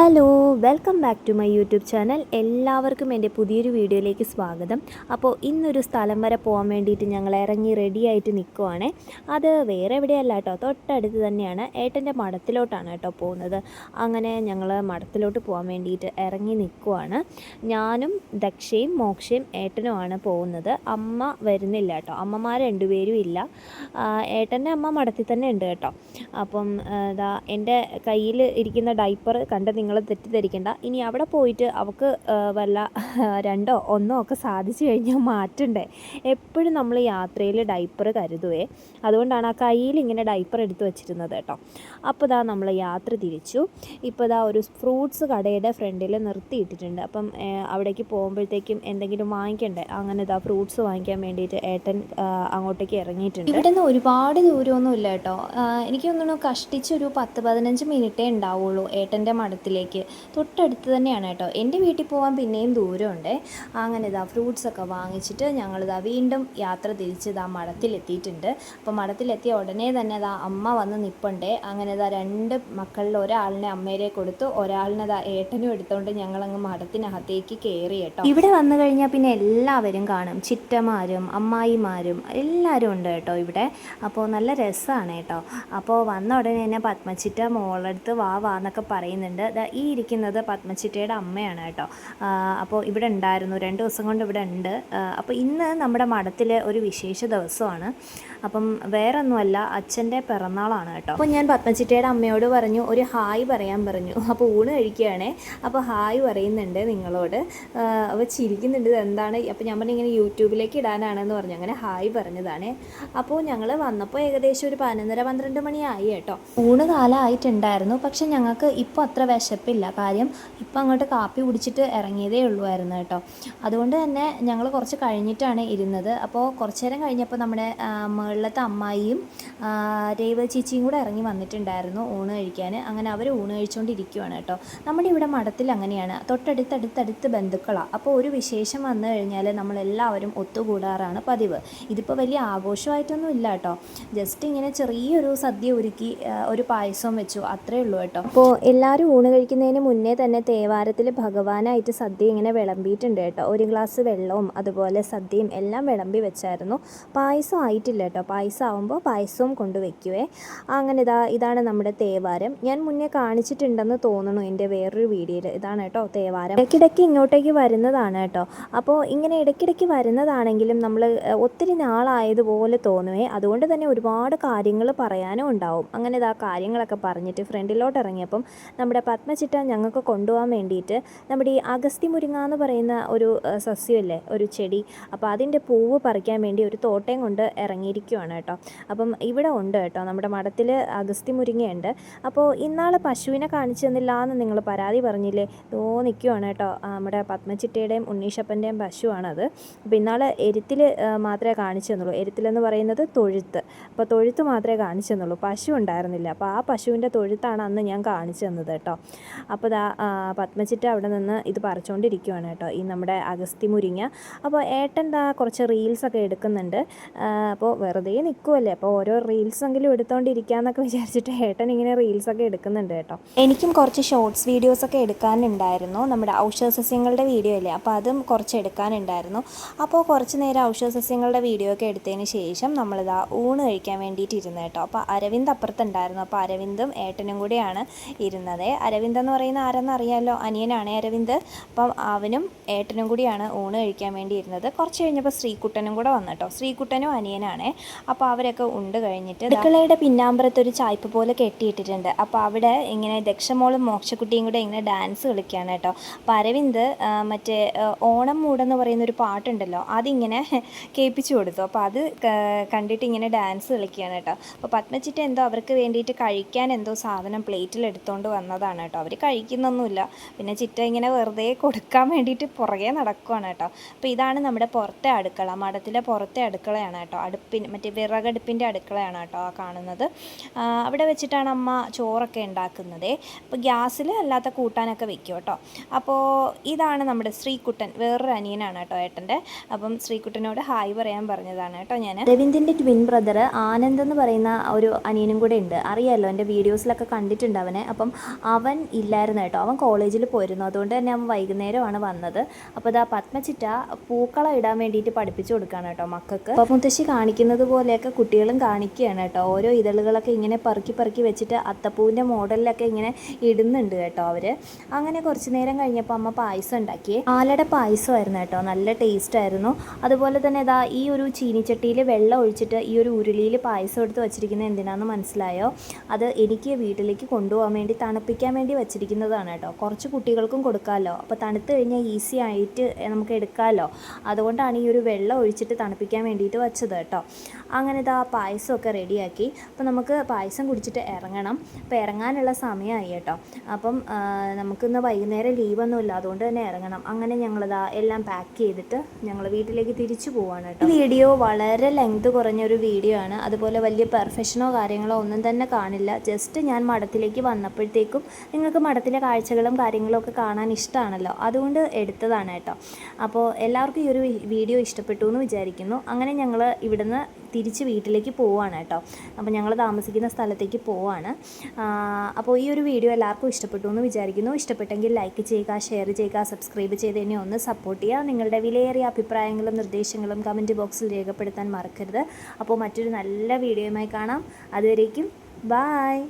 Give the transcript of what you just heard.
Hello welcome back to my YouTube channel എല്ലാവർക്കും എന്റെ പുതിയൊരു വീഡിയോയിലേക്ക് സ്വാഗതം. അപ്പോൾ ഇന്നൊരു സ്ഥലം വരെ പോകാൻ വേണ്ടിയിട്ട് ഞങ്ങൾ ഇറങ്ങി റെഡി ആയിട്ട് നിൽക്കുവാണേ അത് വേറെ എവിടെയല്ല കേട്ടോ തൊട്ടടുത്ത് തന്നെയാണ്. ഏട്ടന്റെ മഠത്തിലോട്ടാണ് കേട്ടോ പോകുന്നത്. അങ്ങനെ ഞങ്ങൾ മഠത്തിലോട്ട് പോകാൻ വേണ്ടിയിട്ട് ഇറങ്ങി നിൽക്കുവാണ് ഞാനും ദക്ഷയും മോക്ഷയും ഏട്ടനുമാണ് പോകുന്നത്. അമ്മ വരുന്നില്ല കേട്ടോ. അമ്മമാർ രണ്ടുപേരും ഇല്ല. ഏട്ടന്റെ അമ്മ മഠത്തിൽ തന്നെ ഉണ്ട് കേട്ടോ. അപ്പം ദാ എന്റെ കയ്യിൽ ഇരിക്കുന്ന ഡൈപ്പർ കണ്ട് നിങ്ങൾ തെറ്റിദ്ധരിക്കേണ്ട. ഇനി അവിടെ പോയിട്ട് അവൾക്ക് വല്ല രണ്ടോ ഒന്നോ ഒക്കെ സാധിച്ചു കഴിഞ്ഞാൽ മാറ്റണ്ടേ. എപ്പോഴും നമ്മൾ യാത്രയിൽ ഡൈപ്പർ കരുതുവേ. അതുകൊണ്ടാണ് ആ കയ്യിൽ ഇങ്ങനെ ഡൈപ്പർ എടുത്ത് വെച്ചിരുന്നത് കേട്ടോ. അപ്പോൾ ഇതാ നമ്മൾ യാത്ര തിരിച്ചു. ഇപ്പോൾ ഇതാ ഒരു ഫ്രൂട്ട്സ് കടയുടെ ഫ്രണ്ടിൽ നിർത്തിയിട്ടിട്ടുണ്ട്. അപ്പം അവിടേക്ക് പോകുമ്പോഴത്തേക്കും എന്തെങ്കിലും വാങ്ങിക്കണ്ടേ? അങ്ങനെ ഇതാ ഫ്രൂട്ട്സ് വാങ്ങിക്കാൻ വേണ്ടിയിട്ട് ഏട്ടൻ അങ്ങോട്ടേക്ക് ഇറങ്ങിയിട്ടുണ്ട്. ഇവിടെ നിന്ന് ഒരുപാട് ദൂരമൊന്നും ഇല്ല കേട്ടോ എനിക്ക് തോന്നുന്നു കഷ്ടിച്ചൊരു പത്ത് പതിനഞ്ച് മിനിറ്റേ ഉണ്ടാവുള്ളൂ ഏട്ടന്റെ മഠത്തിലേക്ക് തൊട്ടടുത്ത് തന്നെയാണ് കേട്ടോ. എന്റെ വീട്ടിൽ പോകാൻ പിന്നെയും ദൂരമുണ്ട്. അങ്ങനെ ഇതാ ഫ്രൂട്ട്സ് ഒക്കെ വാങ്ങിച്ചിട്ട് ഞങ്ങളിതാ വീണ്ടും യാത്ര തിരിച്ച് ഇതാ മഠത്തിലെത്തിയിട്ടുണ്ട്. അപ്പോൾ മഠത്തിലെത്തിയ ഉടനെ തന്നെ ഇതാ അമ്മ വന്ന് നിൽപ്പുണ്ടേ അങ്ങനെ ഇതാ രണ്ട് മക്കളിൽ ഒരാളിനെ അമ്മേരെ കൊടുത്തു. ഒരാളിനെ ഇതാ ഏട്ടനും എടുത്തുകൊണ്ട് ഞങ്ങളങ്ങ് മഠത്തിനകത്തേക്ക് കയറി കേട്ടോ. ഇവിടെ വന്നു കഴിഞ്ഞാൽ പിന്നെ എല്ലാവരും കാണും. ചിറ്റമാരും അമ്മായിമാരും എല്ലാവരും ഉണ്ട് കേട്ടോ ഇവിടെ. അപ്പോൾ നല്ല രസമാണ് കേട്ടോ. അപ്പോൾ വന്ന ഉടനെ തന്നെ പത്മച്ചിറ്റ മോളടുത്ത് വാ വാ എന്നൊക്കെ പറയുന്നുണ്ട്. ഈ ഇരിക്കുന്നത് പത്മചിറ്റയുടെ അമ്മയാണ് കേട്ടോ. അപ്പോൾ ഇവിടെ ഉണ്ടായിരുന്നു. രണ്ട് ദിവസം കൊണ്ട് ഇവിടെ ഉണ്ട്. അപ്പോൾ ഇന്ന് നമ്മുടെ മഠത്തിൽ ഒരു വിശേഷ ദിവസമാണ്. അപ്പം വേറെ ഒന്നുമല്ല അച്ഛന്റെ പിറന്നാളാണ് കേട്ടോ. അപ്പോൾ ഞാൻ പത്മചിറ്റയുടെ അമ്മയോട് പറഞ്ഞു ഒരു ഹായ് പറയാൻ പറഞ്ഞു. അപ്പോൾ ഊണ് കഴിക്കുകയാണേ. അപ്പോൾ ഹായ് പറയുന്നുണ്ട് നിങ്ങളോട്. അപ്പോൾ ചിരിക്കുന്നുണ്ട് എന്താണ്? അപ്പോൾ ഞാൻ പറഞ്ഞു ഇങ്ങനെ യൂട്യൂബിലേക്ക് ഇടാനാണെന്ന് പറഞ്ഞു. അങ്ങനെ ഹായ് പറഞ്ഞതാണ്. അപ്പോൾ ഞങ്ങൾ വന്നപ്പോൾ ഏകദേശം ഒരു പതിനൊന്നര പന്ത്രണ്ട് മണിയായി കേട്ടോ. ഊണ് കാലമായിട്ടുണ്ടായിരുന്നു പക്ഷെ ഞങ്ങൾക്ക് ഇപ്പോൾ അത്ര വിശപ്പില്ല. കാര്യം ഇപ്പം അങ്ങോട്ട് കാപ്പി കുടിച്ചിട്ട് ഇറങ്ങിയതേ ഉള്ളുമായിരുന്നു കേട്ടോ. അതുകൊണ്ട് തന്നെ ഞങ്ങൾ കുറച്ച് കഴിഞ്ഞിട്ടാണ് ഇരുന്നത്. അപ്പോൾ കുറച്ച് നേരം കഴിഞ്ഞപ്പോൾ നമ്മുടെ മുകളിലത്തെ അമ്മായിയും രേവ ചേച്ചിയും കൂടെ ഇറങ്ങി വന്നിട്ടുണ്ടായിരുന്നു ഊണ് കഴിക്കാൻ അങ്ങനെ അവർ ഊണ് കഴിച്ചുകൊണ്ടിരിക്കുവാണ് കേട്ടോ. നമ്മുടെ ഇവിടെ മഠത്തിൽ അങ്ങനെയാണ്. തൊട്ടടുത്തടുത്തടുത്ത് ബന്ധുക്കളാണ് അപ്പോൾ ഒരു വിശേഷം വന്നു കഴിഞ്ഞാൽ നമ്മളെല്ലാവരും ഒത്തുകൂടാറാണ് പതിവ്. ഇതിപ്പോൾ വലിയ ആഘോഷമായിട്ടൊന്നും ഇല്ല കേട്ടോ. ജസ്റ്റ് ഇങ്ങനെ ചെറിയൊരു സദ്യ ഒരുക്കി ഒരു പായസവും വെച്ചു. അത്രേ ഉള്ളൂ കേട്ടോ. അപ്പോൾ എല്ലാവരും ഊണ് കഴിക്കുന്നതിന് മുന്നേ തന്നെ തേവാരത്തിൽ ഭഗവാനായിട്ട് സദ്യ ഇങ്ങനെ വിളമ്പിയിട്ടുണ്ട് കേട്ടോ. ഒരു ഗ്ലാസ് വെള്ളവും അതുപോലെ സദ്യയും എല്ലാം വിളമ്പി വെച്ചായിരുന്നു. പായസം ആയിട്ടില്ല കേട്ടോ. പായസം ആവുമ്പോൾ പായസവും കൊണ്ട് വയ്ക്കുവേ അങ്ങനെ ഇതാ ഇതാണ് നമ്മുടെ തേവാരം. ഞാൻ മുന്നേ കാണിച്ചിട്ടുണ്ടെന്ന് തോന്നുന്നു എന്റെ വേറൊരു വീഡിയോയിൽ. ഇതാണ് കേട്ടോ തേവാരം. ഇടയ്ക്കിടയ്ക്ക് ഇങ്ങോട്ടേക്ക് വരുന്നതാണ് കേട്ടോ. അപ്പോൾ ഇങ്ങനെ ഇടയ്ക്കിടയ്ക്ക് വരുന്നതാണെങ്കിലും നമ്മൾ ഒത്തിരി നാളായതുപോലെ തോന്നുവേ. അതുകൊണ്ട് തന്നെ ഒരുപാട് കാര്യങ്ങൾ പറയാനും ഉണ്ടാവും. അങ്ങനെ ഇതാ കാര്യങ്ങളൊക്കെ പറഞ്ഞിട്ട് ഫ്രണ്ടിലോട്ട് ഇറങ്ങിയപ്പം നമ്മുടെ പത്മചിട്ട ഞങ്ങൾക്ക് കൊണ്ടുപോകാൻ വേണ്ടിയിട്ട് നമ്മുടെ ഈ അഗസ്തി മുരിങ്ങ എന്ന് പറയുന്ന ഒരു സസ്യമല്ലേ ഒരു ചെടി. അപ്പോൾ അതിന്റെ പൂവ് പറിക്കാൻ വേണ്ടി ഒരു തോട്ടയും കൊണ്ട് ഇറങ്ങിയിരിക്കുവാണ് കേട്ടോ. അപ്പം ഇവിടെ ഉണ്ട് കേട്ടോ നമ്മുടെ മഠത്തിൽ അഗസ്തി മുരിങ്ങയുണ്ട്. അപ്പോൾ ഇന്നാൾ പശുവിനെ കാണിച്ചു തന്നില്ല എന്ന് നിങ്ങൾ പരാതി പറഞ്ഞില്ലേ? തോ നിൽക്കുവാണ് കേട്ടോ നമ്മുടെ പത്മചിട്ടയുടെയും ഉണ്ണീഷപ്പന്റെയും പശുവാണത്. അപ്പോൾ ഇന്നാൾ എരുത്തിൽ മാത്രമേ കാണിച്ചു തന്നുള്ളൂ. എരുത്തിലെന്ന് പറയുന്നത് തൊഴുത്ത്. അപ്പോൾ തൊഴുത്ത് മാത്രമേ കാണിച്ചു തന്നുള്ളൂ. പശു ഉണ്ടായിരുന്നില്ല. അപ്പോൾ ആ പശുവിന്റെ തൊഴുത്താണ് അന്ന് ഞാൻ കാണിച്ചു തന്നത് കേട്ടോ. അപ്പോൾ ദാ പത്മചിറ്റ അവിടെ നിന്ന് ഇത് പറിച്ചുകൊണ്ടിരിക്കുവാണ് കേട്ടോ ഈ നമ്മുടെ അഗസ്തി മുരിങ്ങ. അപ്പോൾ ഏട്ടൻ ദാ കുറച്ച് റീൽസൊക്കെ എടുക്കുന്നുണ്ട്. അപ്പോൾ വെറുതെ നിൽക്കുമല്ലേ അപ്പോൾ ഓരോ റീൽസെങ്കിലും എടുത്തുകൊണ്ടിരിക്കാമെന്നൊക്കെ വിചാരിച്ചിട്ട് ഏട്ടൻ ഇങ്ങനെ റീൽസൊക്കെ എടുക്കുന്നുണ്ട് കേട്ടോ. എനിക്കും കുറച്ച് ഷോർട്സ് വീഡിയോസൊക്കെ എടുക്കാനുണ്ടായിരുന്നു നമ്മുടെ ഔഷധ സസ്യങ്ങളുടെ വീഡിയോ അല്ലേ അപ്പോൾ അതും കുറച്ച് എടുക്കാനുണ്ടായിരുന്നു. അപ്പോൾ കുറച്ച് നേരം ഔഷധ സസ്യങ്ങളുടെ വീഡിയോ ഒക്കെ എടുത്തതിന് ശേഷം നമ്മളിതാ ഊണ് കഴിക്കാൻ വേണ്ടിയിട്ട് ഇരുന്ന് കേട്ടോ അപ്പോൾ അരവിന്ദ് അപ്പുറത്തുണ്ടായിരുന്നു അപ്പോൾ അരവിന്ദും ഏട്ടനും കൂടിയാണ് ഇരുന്നത്. അരവിന്ദ് എന്ന് പറയുന്ന ആരെന്ന് അറിയാമല്ലോ അനിയനാണ് അരവിന്ദ്. അപ്പം അവനും ഏട്ടനും കൂടിയാണ് ഊണ് കഴിക്കാൻ വേണ്ടി ഇരുന്നത് കുറച്ച് കഴിഞ്ഞപ്പോൾ ശ്രീകുട്ടനും കൂടെ വന്നു കേട്ടോ ശ്രീകുട്ടനും അനിയനാണേ. അപ്പോൾ അവരൊക്കെ ഉണ്ട് കഴിഞ്ഞിട്ട് അടുക്കളയുടെ പിന്നാമ്പുറത്ത് ഒരു ചായ്പ പോലെ കെട്ടിയിട്ടിട്ടുണ്ട്. അപ്പോൾ അവിടെ ഇങ്ങനെ ദക്ഷമോളും മോക്ഷക്കുട്ടിയും കൂടെ ഇങ്ങനെ ഡാൻസ് കളിക്കുകയാണ് കേട്ടോ. അപ്പോൾ അരവിന്ദ് മറ്റേ ഓണം മൂടെന്ന് പറയുന്ന ഒരു പാട്ടുണ്ടല്ലോ അതിങ്ങനെ കേൾപ്പിച്ചു കൊടുത്തു. അപ്പോൾ അത് കണ്ടിട്ട് ഇങ്ങനെ ഡാൻസ് കളിക്കുകയാണ് കേട്ടോ. അപ്പോൾ പത്മച്ചിട്ട് എന്തോ അവർക്ക് വേണ്ടിയിട്ട് കഴിക്കാൻ എന്തോ സാധനം പ്ലേറ്റിൽ എടുത്തുകൊണ്ട് വന്നതാണ് കേട്ടോ. അവർ കഴിക്കുന്നൊന്നുമില്ല. പിന്നെ ചിറ്റ ഇങ്ങനെ വെറുതെ കൊടുക്കാൻ വേണ്ടിയിട്ട് പുറകെ നടക്കുവാണ് കേട്ടോ. അപ്പോൾ ഇതാണ് നമ്മുടെ പുറത്തെ അടുക്കള. മഠത്തിലെ പുറത്തെ അടുക്കളയാണ് കേട്ടോ. അടുപ്പിന് മറ്റേ വിറകടുപ്പിന്റെ അടുക്കളയാണ് കേട്ടോ ആ കാണുന്നത്. അവിടെ വെച്ചിട്ടാണ് അമ്മ ചോറൊക്കെ ഉണ്ടാക്കുന്നത്. അപ്പോൾ ഗ്യാസിൽ അല്ലാത്ത കൂട്ടാനൊക്കെ വെക്കും കേട്ടോ. അപ്പോൾ ഇതാണ് നമ്മുടെ ശ്രീകുട്ടൻ. വേറൊരു അനിയനാണ് കേട്ടോ ഏട്ടന്റെ. അപ്പം ശ്രീകുട്ടനോട് ഹായ് പറയാൻ പറഞ്ഞതാണ് കേട്ടോ ഞാൻ രവിന്ദിന്റെ ട്വിൻ ബ്രദർ ആനന്ദ് എന്ന് പറയുന്ന ഒരു അനിയനും കൂടെ ഉണ്ട്. അറിയാമല്ലോ എന്റെ വീഡിയോസിലൊക്കെ കണ്ടിട്ടുണ്ട് അവനെ. അപ്പം അവൻ ഇല്ലായിരുന്നു കേട്ടോ. അവൻ കോളേജിൽ പോയിരുന്നു. അതുകൊണ്ട് തന്നെ അവൻ വൈകുന്നേരമാണ് വന്നത്. അപ്പോൾ ഇതാ പത്മചിറ്റ പൂക്കളം ഇടാൻ വേണ്ടിയിട്ട് പഠിപ്പിച്ചു കൊടുക്കുകയാണ് കേട്ടോ മക്കൾക്ക്. അപ്പോൾ മുത്തശ്ശി കാണിക്കുന്നത് പോലെയൊക്കെ കുട്ടികളും കാണിക്കുകയാണ് കേട്ടോ. ഓരോ ഇതളുകളൊക്കെ ഇങ്ങനെ പെറുക്കി പറക്കി വെച്ചിട്ട് അത്തപ്പൂവിന്റെ മോഡലിലൊക്കെ ഇങ്ങനെ ഇടുന്നുണ്ട് കേട്ടോ അവർ അങ്ങനെ കുറച്ച് നേരം കഴിഞ്ഞപ്പോൾ അമ്മ പായസം ഉണ്ടാക്കി. ആലയുടെ പായസമായിരുന്നു കേട്ടോ. നല്ല ടേസ്റ്റ് ആയിരുന്നു. അതുപോലെ തന്നെ ഇതാ ഈ ഒരു ചീനിച്ചട്ടിയിൽ വെള്ളം ഒഴിച്ചിട്ട് ഈ ഒരു ഉരുളിയിൽ പായസം എടുത്ത് വെച്ചിരിക്കുന്നത് എന്തിനാണെന്ന് മനസ്സിലായോ? അത് എനിക്ക് വീട്ടിലേക്ക് കൊണ്ടുപോകാൻ വേണ്ടി തണുപ്പിക്കാൻ വേണ്ടി വെച്ചിരിക്കുന്നതാണ് കേട്ടോ. കുറച്ച് കുട്ടികൾക്കും കൊടുക്കാമല്ലോ അപ്പോൾ തണുത്ത് കഴിഞ്ഞാൽ ഈസി ആയിട്ട് നമുക്ക് എടുക്കാമല്ലോ അതുകൊണ്ടാണ് ഈ ഒരു വെള്ളം ഒഴിച്ചിട്ട് തണുപ്പിക്കാൻ വേണ്ടിയിട്ട് വെച്ചത് കേട്ടോ. അങ്ങനെ ഇതാ പായസമൊക്കെ റെഡിയാക്കി. അപ്പോൾ നമുക്ക് പായസം കുടിച്ചിട്ട് ഇറങ്ങണം. അപ്പോൾ ഇറങ്ങാനുള്ള സമയമായി കേട്ടോ. അപ്പം നമുക്കിന്ന് വൈകുന്നേരം ലീവൊന്നുമില്ല. അതുകൊണ്ട് തന്നെ ഇറങ്ങണം. അങ്ങനെ ഞങ്ങളിതാ എല്ലാം പാക്ക് ചെയ്തിട്ട് ഞങ്ങൾ വീട്ടിലേക്ക് തിരിച്ചു പോവാണ് കേട്ടോ. വീഡിയോ വളരെ ലെങ്ത് കുറഞ്ഞൊരു വീഡിയോ ആണ്. അതുപോലെ വലിയ പെർഫെക്ഷനോ കാര്യങ്ങളോ ഒന്നും തന്നെ കാണില്ല. ജസ്റ്റ് ഞാൻ മഠത്തിലേക്ക് വന്നപ്പോഴത്തേക്കും നിങ്ങൾക്ക് മഠത്തിലെ കാഴ്ചകളും കാര്യങ്ങളും ഒക്കെ കാണാൻ ഇഷ്ടമാണല്ലോ അതുകൊണ്ട് എടുത്തതാണ് കേട്ടോ. അപ്പോൾ എല്ലാവർക്കും ഈ ഒരു വീഡിയോ ഇഷ്ടപ്പെട്ടു എന്ന് വിചാരിക്കുന്നു. അങ്ങനെ ഞങ്ങൾ ഇവിടുന്ന് തിരിച്ച് വീട്ടിലേക്ക് പോവാണ് കേട്ടോ. അപ്പോൾ ഞങ്ങൾ താമസിക്കുന്ന സ്ഥലത്തേക്ക് പോവാണ്. അപ്പോൾ ഈ ഒരു വീഡിയോ എല്ലാവർക്കും ഇഷ്ടപ്പെട്ടു എന്ന് വിചാരിക്കുന്നു. ഇഷ്ടപ്പെട്ടെങ്കിൽ ലൈക്ക് ചെയ്യുക ഷെയർ ചെയ്യുക സബ്സ്ക്രൈബ് ചെയ്ത് എന്നെ ഒന്ന് സപ്പോർട്ട് ചെയ്യുക. നിങ്ങളുടെ വിലയേറിയ അഭിപ്രായങ്ങളും നിർദ്ദേശങ്ങളും കമന്റ് ബോക്സിൽ രേഖപ്പെടുത്താൻ മറക്കരുത്. അപ്പോൾ മറ്റൊരു നല്ല വീഡിയോയുമായി കാണാം. അതുവരേക്കും ബായ്.